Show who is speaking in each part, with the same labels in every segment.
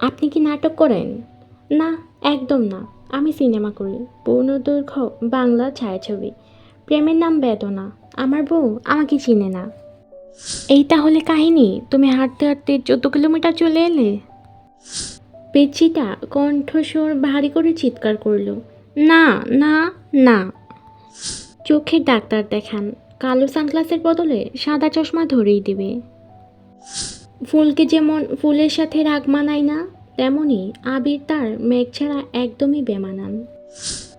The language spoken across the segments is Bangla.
Speaker 1: আপনি কি নাটক করেন? না, একদম না। আমি সিনেমা করি। পূর্ণদৈর্ঘ্য বাংলা ছায়াছবি। প্রেমের নাম বেদনা। আমার বউ আমাকে চিনে না। এই তাহলে কাহিনী, তুমি হাঁটতে হাঁটতে চোদ্দ কিলোমিটার চলে এলে? পেচিটা কণ্ঠস্বর ভারী করে চিৎকার করল। না না না। চোখের ডাক্তার দেখান। কালো সানগ্লাসের বদলে সাদা চশমা ধরেই দেবে। ফুলকে যেমন ফুলের সাথে রাগ মানায় না, তেমনি আবির তার মেঘ ছাড়া একদমই বেমানান।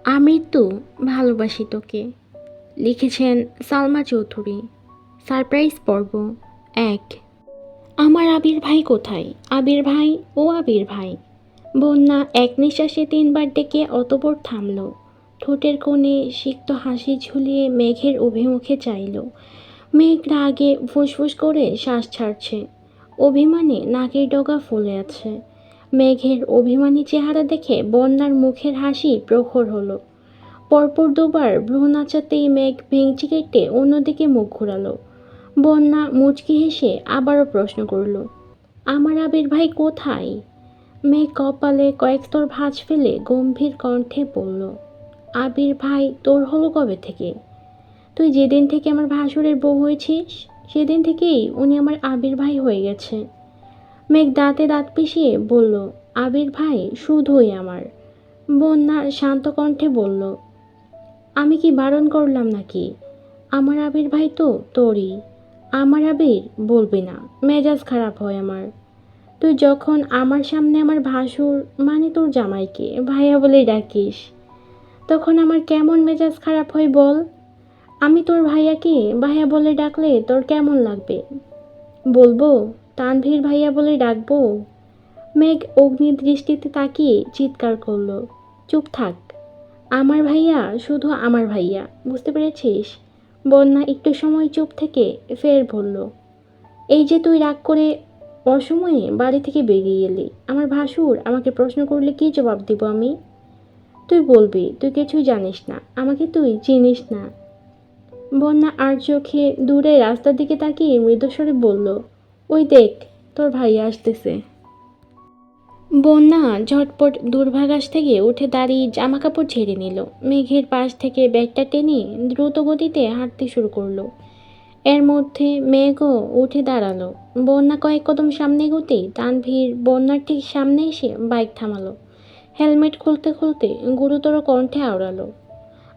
Speaker 1: আমির তো ভালোবাসি তোকে, লিখেছেন সালমা চৌধুরী। সারপ্রাইজ পর্ব এক। আমার আবির ভাই কোথায়? আবির ভাই ও আবির ভাই। বন্যা এক নিঃশ্বাসে তিনবার ডেকে অতপর থামল। ঠোঁটের কোণে সিক্ত হাসি ঝুলিয়ে মেঘের অভিমুখে চাইল। মেঘ রাগে ফুসফুস করে শ্বাস ছাড়ছে। অভিমানে নাকের ডগা ফুলে আছে। মেঘের অভিমানী চেহারা দেখে বন্যার মুখের হাসি প্রখর হলো। পরপর দুবার ভ্রু নাচাতেই মেঘ ভেঙচি কেটে অন্যদিকে মুখ ঘোরালো। বন্যা মুচকি হেসে আবারও প্রশ্ন করল, আমার আবির ভাই কোথায়? মেঘ কপালে কয়েক স্তর ভাঁজ ফেলে গম্ভীর কণ্ঠে বলল, আবির ভাই, তোর হলো কবে থেকে? তুই যেদিন থেকে আমার ভাসুরের বউ হয়েছিস? সেদিন থেকেই উনি আমার আবির ভাই হয়ে গেছে। মেঘ দাঁতে দাঁত পিষিয়ে বলল, আবির ভাই শুধুই আমার। বন্যা শান্ত কণ্ঠে বলল, আমি কি বারণ করলাম নাকি? আমার আবির ভাই তো তোরই। আমার আবির বলবি না, মেজাজ খারাপ হয় আমার। তুই যখন আমার সামনে আমার ভাসুর মানে তোর জামাইকে, ভাইয়া বলে ডাকিস, তখন আমার কেমন মেজাজ খারাপ হয় বল? আমি তোর ভাইয়াকে ভাইয়া বলে ডাকলে তোর কেমন লাগবে? বলব, তানভীর ভাইয়া বলে ডাকবো। মেঘ অগ্নি দৃষ্টিতে তাকিয়ে চিৎকার করল। চুপ থাক। আমার ভাইয়া শুধু আমার ভাইয়া, বুঝতে পেরেছিস? বন্যা একটু সময় চুপ থেকে ফের বলল, এই যে তুই রাগ করে অসময়ে বাড়ি থেকে বেরিয়ে এলি, আমার ভাসুর আমাকে প্রশ্ন করলে কী জবাব দিব আমি? তুই বলবি, তুই কিছুই জানিস না, আমাকে তুই চিনিস না। বন্যা আর চোখে দূরে রাস্তার দিকে তাকিয়ে মৃদুস্বরে বলল, ওই দেখ, তোর ভাই আসতেছে। বন্যা ঝটপট দূরভাগাস থেকে উঠে দাঁড়িয়ে জামা কাপড় ছেড়ে নিল। মেঘের পাশ থেকে ব্যাগটা টেনে দ্রুত গতিতে হাঁটতে শুরু করল। এর মধ্যে মেঘও উঠে দাঁড়াল। বন্যা কয়েক কদম সামনে এগোতেই তানভীর বন্যার ঠিক সামনে এসে বাইক থামালো। হেলমেট খুলতে খুলতে গুরুতর কণ্ঠে আওড়ালো।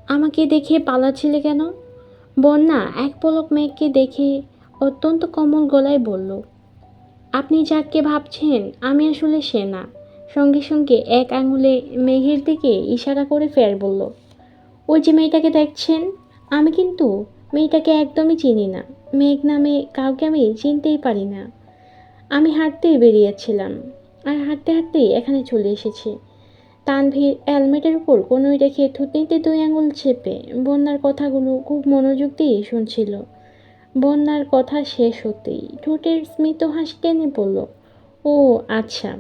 Speaker 1: আমাকে দেখে পালাচ্ছিলে কেন? বন্যা এক পলক মেঘকে দেখে অত্যন্ত কোমল গলায় বলল, আপনি যাকে ভাবছেন, আমি আসলে সে না। সঙ্গে সঙ্গে এক আঙুলে মেঘের দিকে ইশারা করে ফের বলল, ওই যে মেয়েটাকে দেখছেন? আমি কিন্তু মেয়েটাকে একদমই চিনি না। মেঘ নামে কাউকে আমি চিনতেই পারি না। আমি হাঁটতেই বেরিয়েছিলাম আর হাঁটতে হাঁটতেই এখানে চলে এসেছি। তানভীর হেলমেটের উপর কোনোই রেখে থুতনিতে দুই আঙুল চেপে বন্যার কথাগুলো খুব মনোযোগ দিয়ে শুনছিল। বন্যার কথা শেষ হতেই ঠোঁটের স্মিত হাসি টেনে পড়ল। ও আচ্ছা।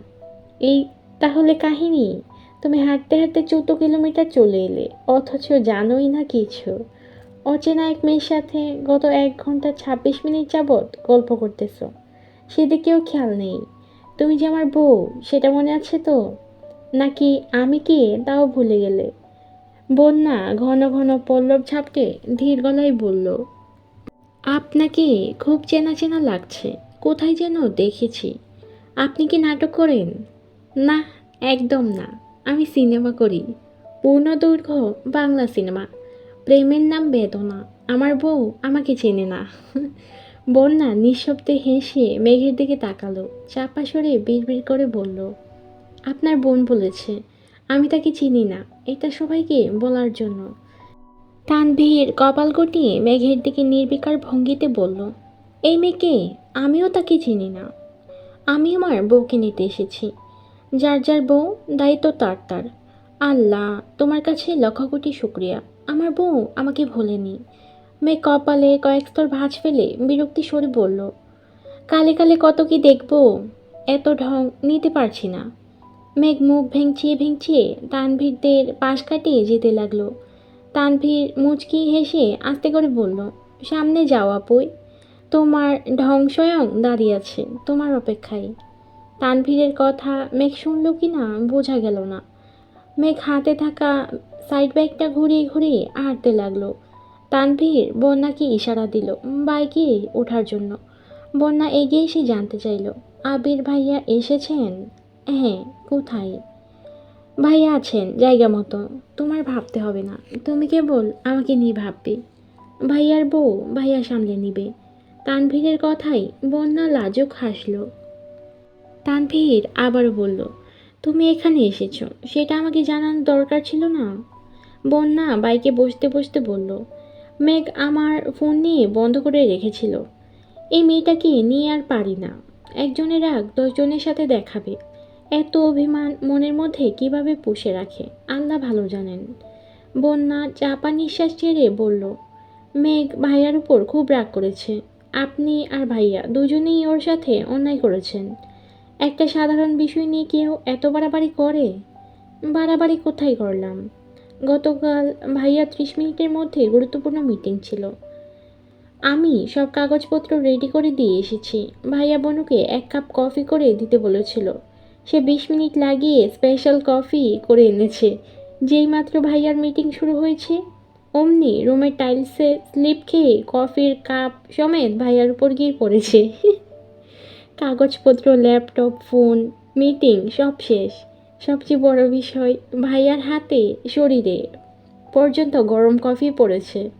Speaker 1: এই তাহলে কাহিনী? তুমি হাঁটতে হাঁটতে চৌদ্দ কিলোমিটার চলে এলে, অথচ জানোই না কিছু। অচেনা এক মেয়ের সাথে গত এক ঘণ্টা ছাব্বিশ মিনিট যাবৎ গল্প করতেছো। সেদিকেও খেয়াল নেই। তুমি যে আমার বউ, সেটা মনে আছে তো? নাকি আমি কি? তাও ভুলে গেলে। বন্যা ঘন ঘন পল্লব ঝাপটে ধীর গলায় বলল, আপনাকে খুব চেনা চেনা লাগছে। কোথায় যেন দেখেছি। আপনি কি নাটক করেন? না, একদম না। আমি সিনেমা করি। পূর্ণদৈর্ঘ্য বাংলা সিনেমা। প্রেমের নাম বেদনা। আমার বউ আমাকে চেনে না। বন্যা নিঃশব্দে হেসে মেঘের দিকে তাকালো। চাপা সরে বিড়বিড় করে বলল আপনার বোন বলেছে, আমি তাকে চিনি না। এটা সবাইকে বলার জন্য। তানভীর কপাল গটিয়ে মেঘের দিকে নির্বিকার ভঙ্গিতে বলল, এই মেয়েকে আমিও তাকে চিনি না। আমি আমার বউকে নিতে এসেছি। যার যার বউ, দায়িত্ব তার তার। আল্লাহ, তোমার কাছে লক্ষ কোটি শুক্রিয়া। আমার বউ আমাকে ভোলেনি। মেয়ে কপালে কয়েক স্তর ভাঁজ ফেলে বিরক্তি সরে বলল, কালে কালে কত কি দেখব? এত ঢং নিতে পারছি না। মেঘ মুখ ভেঙচিয়ে ভেঙচিয়ে তানভীরদের পাশ কাটিয়ে যেতে লাগল। তানভীর মুচকি হেসে আস্তে করে বলল, সামনে যাও আপুই। তোমার ঢং স্বয়ং দাঁড়িয়ে আছে, তোমার অপেক্ষায় তানভীরের কথা মেঘ শুনল কি না বোঝা গেল না। মেঘ হাতে থাকা সাইড ব্যাগটা ঘুরিয়ে ঘুরিয়ে হাঁটতে লাগল। তানভীর বন্যাকে ইশারা দিল, বাইকে ওঠার জন্য বন্যা এগিয়ে এসে জানতে চাইল, আবির ভাইয়া এসেছেন? হ্যাঁ কোথায়? ভাইয়া আছেন, জায়গা মতো। তোমার ভাবতে হবে না। তুমি কেবল আমাকে নিয়ে ভাববে। ভাইয়ার বউ ভাইয়া সামলে নিবে। তানভীরের কথাই বন্যা লাজুক হাসল। তানভীর আবারও বলল, তুমি এখানে এসেছ। সেটা আমাকে জানানোর দরকার ছিল না? বন্যা বাইকে বসতে বসতে বলল, মেঘ আমার ফোন নিয়ে বন্ধ করে রেখেছিল। এই মেয়েটাকে নিয়ে আর পারি না। একজনের রাগ দশজনের সাথে দেখাবে। এত অভিমান মনের মধ্যে কীভাবে পুষে রাখে? আল্লাহ ভালো জানেন। বন্যা চাপা নিঃশ্বাস ছেড়ে বলল, মেঘ ভাইয়ার উপর খুব রাগ করেছে। আপনি আর ভাইয়া দুজনেই ওর সাথে অন্যায় করেছেন। একটা সাধারণ বিষয় নিয়ে কেউ এত বাড়াবাড়ি করে? বাড়াবাড়ি কোথায় করলাম? গতকাল ভাইয়া ত্রিশ মিনিটের মধ্যে গুরুত্বপূর্ণ মিটিং ছিল। আমি সব কাগজপত্র রেডি করে দিয়ে এসেছি। ভাইয়া বনুকে এক কাপ কফি করে দিতে বলেছিল। সে বিশ মিনিট লাগিয়ে স্পেশাল কফি করে এনেছে। যেই মাত্র ভাইয়ার মিটিং শুরু হয়েছে, অমনি রুমের টাইলসে স্লিপ খেয়ে কফির কাপ সমেত ভাইয়ার উপর গিয়ে পড়েছে। কাগজপত্র ল্যাপটপ ফোন মিটিং সব শেষ। সবচেয়ে বড় বিষয়, ভাইয়ার হাতে শরীরে পর্যন্ত গরম কফি পড়েছে।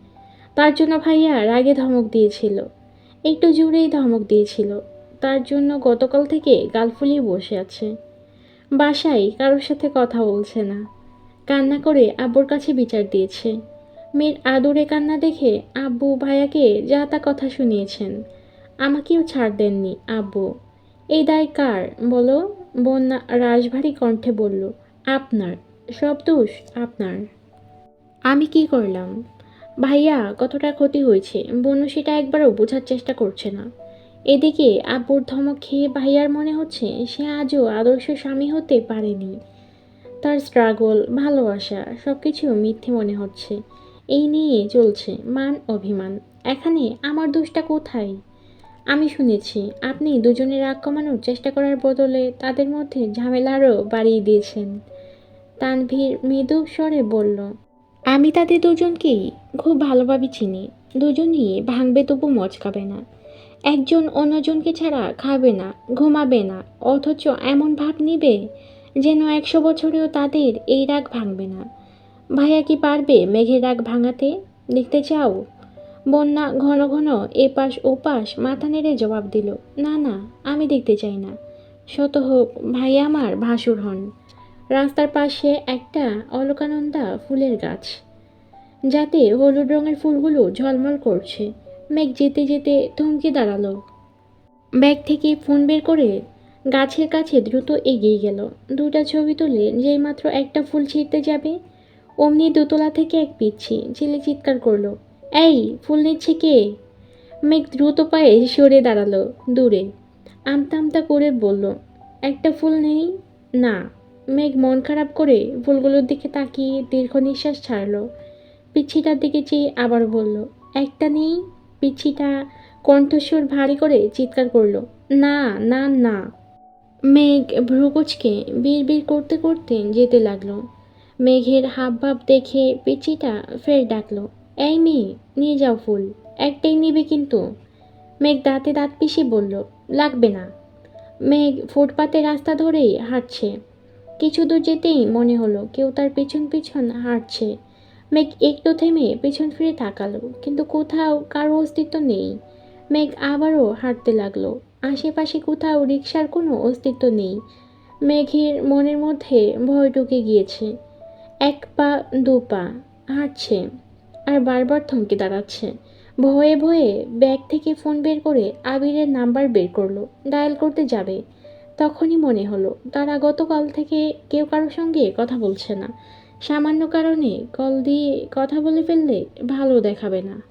Speaker 1: তার জন্য ভাইয়া রাগে ধমক দিয়েছিল। একটু জোরেই ধমক দিয়েছিল। তার জন্য গতকাল থেকে গাল ফুলিয়ে বসে আছে। বাসায় কারোর সাথে কথা বলছে না। কান্না করে আব্বুর কাছে বিচার দিয়েছে। মেয়ের আদরে কান্না দেখে আব্বু ভাইয়াকে যা তা কথা শুনিয়েছেন। আমাকেও ছাড় দেননি আব্বু। এই দায় কার? বলো। বন্যা রাজভারী কণ্ঠে বলল, আপনার। সব দোষ আপনার। আমি কি করলাম? ভাইয়া, কতটা ক্ষতি হয়েছে? বন্য সেটা একবারও বোঝার চেষ্টা করছে না। এদিকে আব্বুর ধমক খেয়ে ভাইয়ার মনে হচ্ছে সে আজও আদর্শ স্বামী হতে পারেনি। তার স্ট্রাগল ভালোবাসা সব কিছু মিথ্যে মনে হচ্ছে। এই নিয়ে চলছে মান অভিমান। এখানে আমার দোষটা কোথায়? আমি শুনেছি, আপনি দুজনে রাগ কমানোর চেষ্টা করার বদলে তাদের মধ্যে ঝামেলা আরও বাড়িয়ে দিয়েছেন। তানভীর মৃদু স্বরে বলল, আমি তাদের দুজনকেই খুব ভালোভাবে চিনি। দুজনই ভাঙবে তবু মচকাবে না। একজন অন্যজনকে ছাড়া খাবে না, ঘুমাবে না, অথচ এমন ভাব নিবে যেন একশো বছরেও তাদের এই রাগ ভাঙবে না। ভাইয়া কি পারবে মেঘের রাগ ভাঙাতে? দেখতে চাও? বন্যা ঘন ঘন এপাশ ওপাশ মাথা নেড়ে জবাব দিল, না না, আমি দেখতে চাই না। শত হোক ভাই আমার ভাসুর হন। রাস্তার পাশে একটা অলকানন্দা ফুলের গাছ, যাতে হলুদ রঙের ফুলগুলো ঝলমল করছে। মেঘ যেতে যেতে থমকে দাঁড়াল। ব্যাগ থেকে ফোন বের করে গাছের কাছে দ্রুত এগিয়ে গেল। দুটা ছবি তুলে যেই মাত্র একটা ফুল ছিঁড়তে যাবে, অমনি দোতলা থেকে এক পিচ্ছি ছেলে চিৎকার করল, এই, ফুল নিচ্ছে কে? মেঘ দ্রুত পায়ে সরে দাঁড়াল দূরে। আমতা আমতা করে বলল, একটা ফুল নেই? না। মেঘ মন খারাপ করে ফুলগুলোর দিকে তাকিয়ে দীর্ঘ নিঃশ্বাস ছাড়লো। পিচ্ছিটার দিকে চেয়ে আবার বলল, একটা নেই? পিচ্ছিটা কণ্ঠস্বর ভারী করে চিৎকার করল, না না না। মেঘ ভ্রুকুচকে বিড় করতে করতে যেতে লাগল। মেঘের হাবভাব দেখে পিচ্ছিটা ফের ডাকলো, এই মেয়ে, নিয়ে যাও ফুল, একটাই নিবে কিন্তু। মেঘ দাঁতে দাঁত পিষে বলল, লাগবে না। মেঘ ফুটপাতে রাস্তা ধরেই হাঁটছে। কিছু দূর যেতেই মনে হলো কেউ তার পিছন পিছন হাঁটছে। মেঘ একটু থেমে পেছন ফিরে তাকালো, কিন্তু কোথাও কারও অস্তিত্ব নেই। মেঘ আবারও হাঁটতে লাগল, আশেপাশে কোথাও রিক্সার কোনো অস্তিত্ব নেই। মেঘের মনের মধ্যে ভয় ঢুকে গিয়েছে। এক পা, দু পা, হাঁটছে আর বারবার থমকে দাঁড়াচ্ছে। ভয়ে ভয়ে ব্যাগ থেকে ফোন বের করে আবিরের নাম্বার বের করল, ডায়াল করতে যাবে। তখনই মনে হলো, তারা গতকাল থেকে কেউ কারোর সঙ্গে কথা বলছে না। সামান্য কারণে কল দিয়ে কথা বলে ফেললে ভালো দেখাবে না।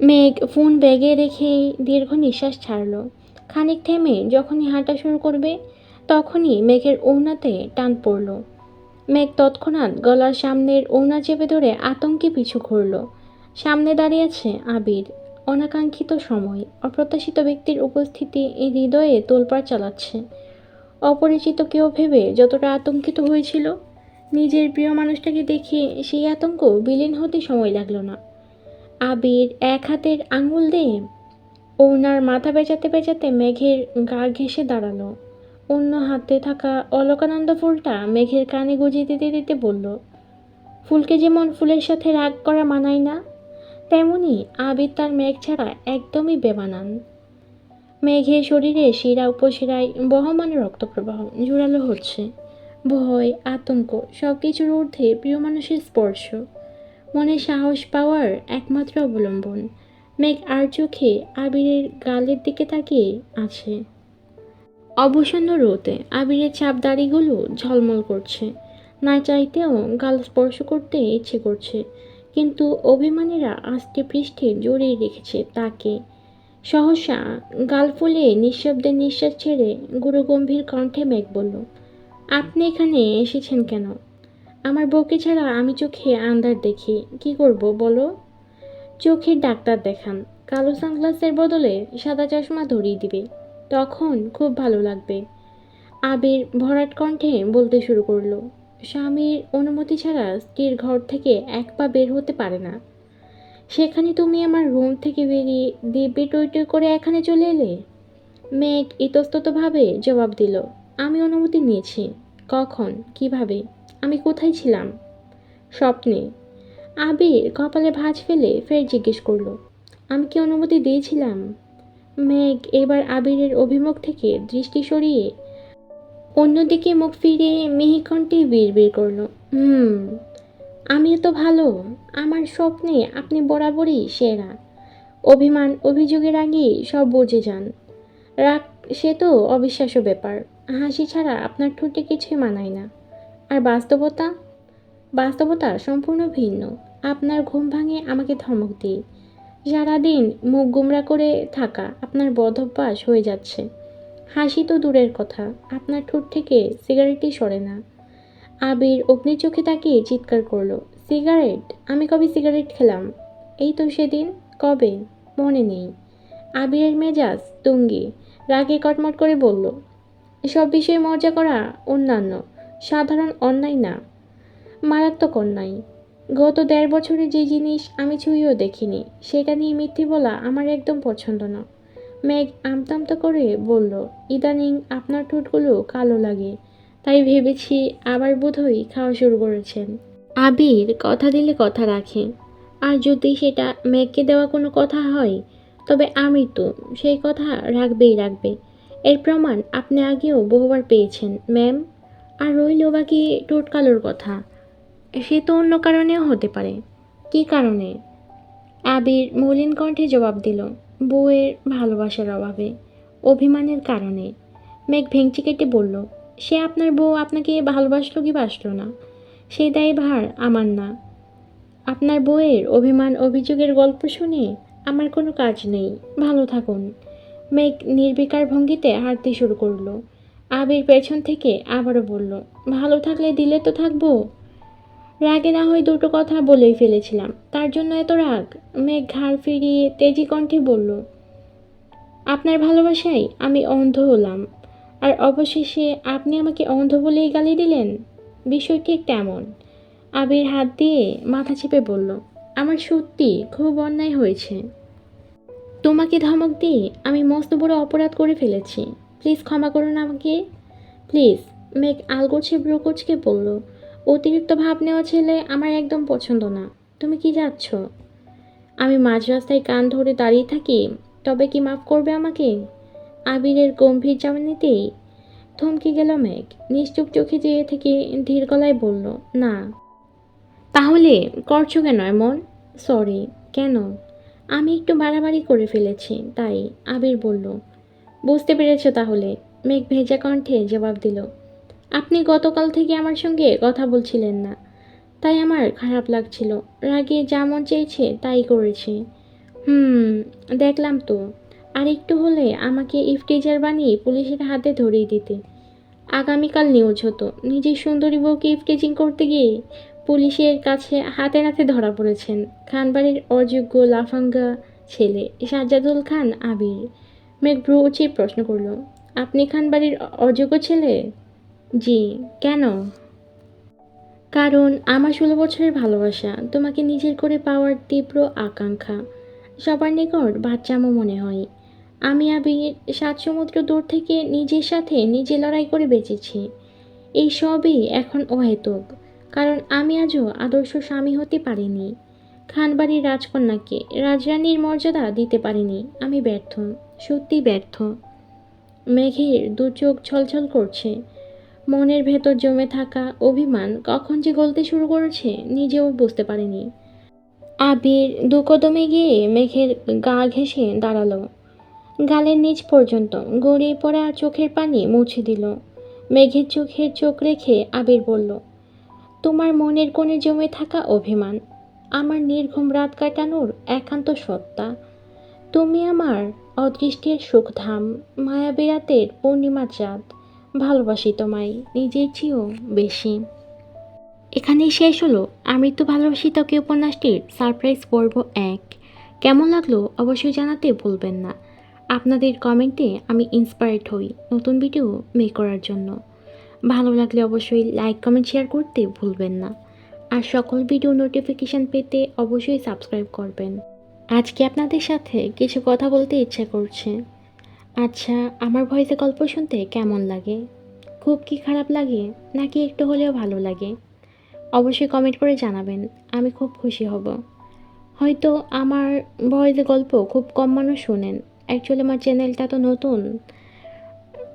Speaker 1: মেঘ ফোন ব্যাগে রেখে দীর্ঘ নিঃশ্বাস ছাড়ল। খানিক থেমে যখনই হাঁটা শুরু করবে, তখনই মেঘের ওড়নাতে টান পড়ল। মেঘ তৎক্ষণাৎ গলার সামনের ওড়না চেপে ধরে আতঙ্কে পিছু ঘুরল। সামনে দাঁড়িয়ে আছে আবির। অনাকাঙ্ক্ষিত সময়। অপ্রত্যাশিত ব্যক্তির উপস্থিতি এই হৃদয়ে তোলপাড় চালাচ্ছে। অপরিচিত কেউ ভেবে যতটা আতঙ্কিত হয়েছিল নিজের প্রিয় মানুষটাকে দেখে সেই আতঙ্ক বিলীন হতে সময় লাগল না। আবির এক হাতের আঙুল দিয়ে ওনার মাথা পেঁচাতে পেঁচাতে মেঘের গা ঘেঁষে দাঁড়াল। অন্য হাতে থাকা অলকানন্দ ফুলটা মেঘের কানে গুজিয়ে দিতে দিতে বলল, ফুলকে যেমন ফুলের সাথে রাগ করা মানায় না, তেমনি আবির তার মেঘ ছাড়া একদমই বেমানান। মেঘের শরীরে শিরা উপশিরায় বহমান রক্তপ্রবাহ জোরালো হচ্ছে। ভয়, আতঙ্ক সব কিছুর ঊর্ধ্বে প্রিয় মানুষের স্পর্শ। মনে সাহস পাওয়ার একমাত্র অবলম্বন। মেঘ আর চোখে আবিরের গালের দিকে তাকিয়ে আছে। অবসন্ন রোদে আবিরের চাপ দাড়িগুলো ঝলমল করছে। না চাইতেও গাল স্পর্শ করতে ইচ্ছে করছে, কিন্তু অভিমানীরা আস্তে পৃষ্ঠে জড়িয়ে রেখেছে তাকে। সহসা গাল ফুলে নিঃশব্দে নিঃশ্বাস ছেড়ে গুরুগম্ভীর কণ্ঠে মেঘ বলল আপনি এখানে এসেছেন কেন? আমার বউকে ছাড়া আমি চোখে আন্দার দেখি। কি করব, বলো? চোখের ডাক্তার দেখান। কালো সানগ্লাসের বদলে সাদা চশমা ধরিয়ে দিবে। তখন খুব ভালো লাগবে। আবির ভরাট কণ্ঠে বলতে শুরু করল, স্বামীর অনুমতি ছাড়া স্ত্রীর ঘর থেকে এক পা বের হতে পারে না। সেখানে তুমি আমার রুম থেকে বেরিয়ে দিব্যি টই করে এখানে চলে এলে? মেঘ ইতস্ততভাবে জবাব দিল আমি অনুমতি নিয়েছি। কখন? কীভাবে? আমি কোথায় ছিলাম? স্বপ্নে। আবির কপালে ভাঁজ ফেলে ফের জিজ্ঞেস করল, আমি কি অনুমতি দিয়েছিলাম? মেঘ এবার আবিরের অভিমুখ থেকে দৃষ্টি সরিয়ে অন্যদিকে মুখ ফিরিয়ে মিহিকণ্ঠে বিড়বিড় করল, হুম আমি তো ভালো। আমার স্বপ্নে আপনি বরাবরই সেরা। অভিমান অভিযোগের আগেই সব বুঝে যান। রাগ, সে তো অবিশ্বাস্য ব্যাপার। হাসি ছাড়া আপনার ঠোঁটে কিছুই মানায় না। আর বাস্তবতা? বাস্তবতা সম্পূর্ণ ভিন্ন। আপনার ঘুম ভাঙে আমাকে ধমক দিয়ে সারাদিন মুখ গুমরা করে থাকা আপনার বদভ্যাস হয়ে যাচ্ছে। হাসি তো দূরের কথা, আপনার ঠোঁট থেকে সিগারেটই সরে না। আবির অগ্নি চোখে তাকিয়ে চিৎকার করল, সিগারেট? আমি কবে সিগারেট খেলাম? এই তো সেদিন। কবে? মনে নেই। আবিরের মেজাজ তুঙ্গি, রাগে কটমট করে বলল এসব বিষয়ে মজা করা অন্যান্য, সাধারণ অন্যায় না। মারাত্মক অন্যায়। গত দেড় বছরে যে জিনিস আমি ছুঁয়েও দেখিনি, সেটা নিয়ে মিথ্যে বলা আমার একদম পছন্দ না। মেঘ আমতামতা করে বলল, ইদানিং আপনার ঠোঁটগুলো কালো লাগে, তাই ভেবেছি আবার বোধহয় খাওয়া শুরু করেছেন। আবির কথা দিলে কথা রাখে। আর যদি সেটা মেঘকে দেওয়া কোনো কথা হয়, তবে আমি তো সেই কথা রাখবেই রাখবে। এর প্রমাণ আপনি আগেও বহুবার পেয়েছেন, ম্যাম। আর রইল বাকি টোট কালোর কথা। সে তো অন্য কারণেও হতে পারে। কী কারণে? আবির মলিন কণ্ঠে জবাব দিল, বউয়ের ভালোবাসার অভাবে, অভিমানের কারণে। মেঘ ভেঙচি কেটে বলল, সে আপনার বউ আপনাকে ভালোবাসলো কি বাসলো না? সেই দায় ভার আমার না। আপনার বউয়ের অভিমান, অভিযোগের গল্প শুনে আমার কোনো কাজ নেই। ভালো থাকুন। মেঘ নির্বিকার ভঙ্গিতে হাঁটতে শুরু করল। আবির পেছন থেকে আবারও বলল, ভালো থাকলে দিলে তো থাকব। রাগে না হয় দুটো কথা বলেই ফেলেছিলাম। তার জন্য এত রাগ? মেঘ ঘাড় ফিরিয়ে তেজি কণ্ঠে বলল, আপনার ভালোবাসায় আমি অন্ধ হলাম। আর অবশেষে আপনি আমাকে অন্ধ বলেই গালি দিলেন? বিষয় ঠিক তেমন আবির হাত দিয়ে মাথা চেপে বলল, আমার সত্যি খুব অন্যায় হয়েছে। তোমাকে ধমক দিয়ে আমি মস্ত বড় অপরাধ করে ফেলেছি। প্লিজ ক্ষমা করুন আমাকে। প্লিজ, মেঘ আলগোছে ব্রোকোচকে বলল, অতিরিক্ত ভাব নেওয়া ছেলে আমার একদম পছন্দ না। তুমি কি যাচ্ছ? আমি মাঝ রাস্তায় কান ধরে দাঁড়িয়ে থাকি, তবে কি মাফ করবে আমাকে? আবিরের গম্ভীর জামানিতেই থমকে গেল মেঘ, নিশ্চুপ চোখে যেয়ে থেকে ধীর গলায় বলল, না। তাহলে করছ কেন এমন? সরি কেন? আমি একটু বাড়াবাড়ি করে ফেলেছি, তাই আবির বলল, বুঝতে পেরেছ তাহলে? মেঘ ভেজা কণ্ঠে জবাব দিল, আপনি গতকাল থেকে আমার সঙ্গে কথা বলছিলেন না। তাই আমার খারাপ লাগছিল। রাগে যেমন চেয়েছে, তাই করেছি। হুম, দেখলাম তো। আর একটু হলে আমাকে ইফটিজার বানিয়ে পুলিশের হাতে ধরিয়ে দিতে। আগামীকাল নিউজ হতো। নিজের সুন্দরী বউকে ইফটিজিং করতে গিয়ে পুলিশের কাছে হাতে নাতে ধরা পড়েছেন খানবাড়ির অযোগ্য লাফাঙ্গা ছেলে সাজ্জাদুল খান আবির। মেঘ ভ্রু উচিত প্রশ্ন করল, আপনি খানবাড়ির অযোগ্য ছেলে? জি, কেন? কারণ আমার ষোলো বছরের ভালোবাসা, তোমাকে নিজের করে পাওয়ার তীব্র আকাঙ্ক্ষা, সবার নিকট বাচ্চামো মনে হয়। আমি আবির সাত সমুদ্র দূর থেকে নিজের সাথে নিজে লড়াই করে বেঁচেছি। এই সবই এখন অহেতুক। কারণ আমি আজও আদর্শ স্বামী হতে পারিনি। খানবাড়ির রাজকন্যাকে রাজরানীর মর্যাদা দিতে পারিনি। আমি ব্যর্থ, সত্যি ব্যর্থ। মেঘের দু চোখ ছলছল করছে। মনের ভেতর জমে থাকা অভিমান কখন যে গলতে শুরু করেছে নিজেও বুঝতে পারিনি। আবির দু কদমে গিয়ে মেঘের গা ঘেঁষে দাঁড়াল। গালের নিচ পর্যন্ত গড়িয়ে পড়া চোখের পানি মুছে দিল। মেঘের চোখের চোখ রেখে আবির বলল তোমার মনের কোণে জমে থাকা অভিমান, আমার নির্ঘুম রাত কাটানোর একান্ত সত্তা। তুমি আমার অদৃষ্টের সুখধাম মায়াবী রাতের পূর্ণিমা চাঁদ, ভালোবাসি তোমায়, নিজের চেয়েও বেশি। এখানেই শেষ হলো আমি তো ভালোবাসি তোকে উপন্যাসটির সারপ্রাইজ পর্ব এক। কেমন লাগল অবশ্যই জানাতে ভুলবেন না। আপনাদের কমেন্টে আমি ইন্সপায়ার্ড হই নতুন ভিডিও মেক করার জন্য। ভালো লাগলে অবশ্যই লাইক কমেন্ট শেয়ার করতে ভুলবেন না। আর সকল ভিডিও নোটিফিকেশান পেতে অবশ্যই সাবস্ক্রাইব করবেন। আজকে আপনাদের সাথে কিছু কথা বলতে ইচ্ছে করছে। আচ্ছা আমার ভয়েসে গল্প শুনতে কেমন লাগে? খুব কি খারাপ লাগে, নাকি একটু হলেও ভালো লাগে? অবশ্যই কমেন্ট করে জানাবেন, আমি খুব খুশি হব। হয়তো আমার ভয়েসে গল্প খুব কম মানুষ শোনেন। অ্যাকচুয়ালি আমার চ্যানেলটা তো নতুন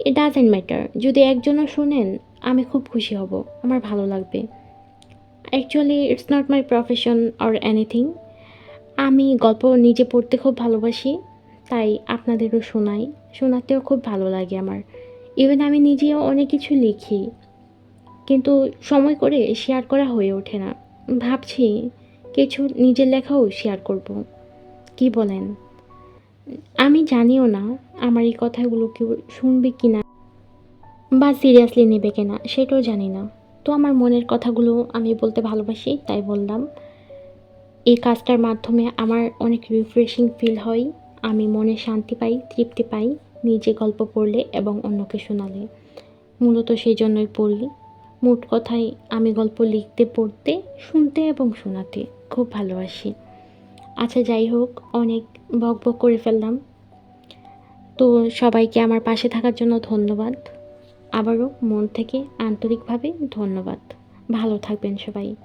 Speaker 1: ইট ডাজেন্ট ম্যাটার যদি একজনও শুনেন, আমি খুব খুশি হব। আমার ভালো লাগবে। Actually it's not my profession or anything আমি গল্প নিজে পড়তে খুব ভালোবাসি, তাই আপনাদেরও শোনাই। শোনাতেও খুব ভালো লাগে আমার। ইভেন আমি নিজেও অনেক কিছু লিখি। কিন্তু সময় করে শেয়ার করা হয়ে ওঠে না। ভাবছি, কিছু নিজের লেখাও শেয়ার করব। কি বলেন? আমি জানিও না আমার এই কথাগুলো কেউ শুনবে কি না বা সিরিয়াসলি নেবে কিনা সেটাও জানি না। তো আমার মনের কথাগুলো আমি বলতে ভালোবাসি, তাই বললাম। এই কাজটার মাধ্যমে আমার অনেক রিফ্রেশিং ফিল হয়, আমি মনে শান্তি পাই, তৃপ্তি পাই নিজে গল্প পড়লে এবং অন্যকে শোনালে। মূলত সেই জন্যই পড়ি। মোট কথায় আমি গল্প লিখতে, পড়তে, শুনতে এবং শোনাতে খুব ভালোবাসি। আচ্ছা যাই হোক, অনেক বক বক করে ফেললাম। তো সবাইকে আমার পাশে থাকার জন্য ধন্যবাদ। আবারও মন থেকে আন্তরিকভাবে ধন্যবাদ। ভালো থাকবেন সবাই।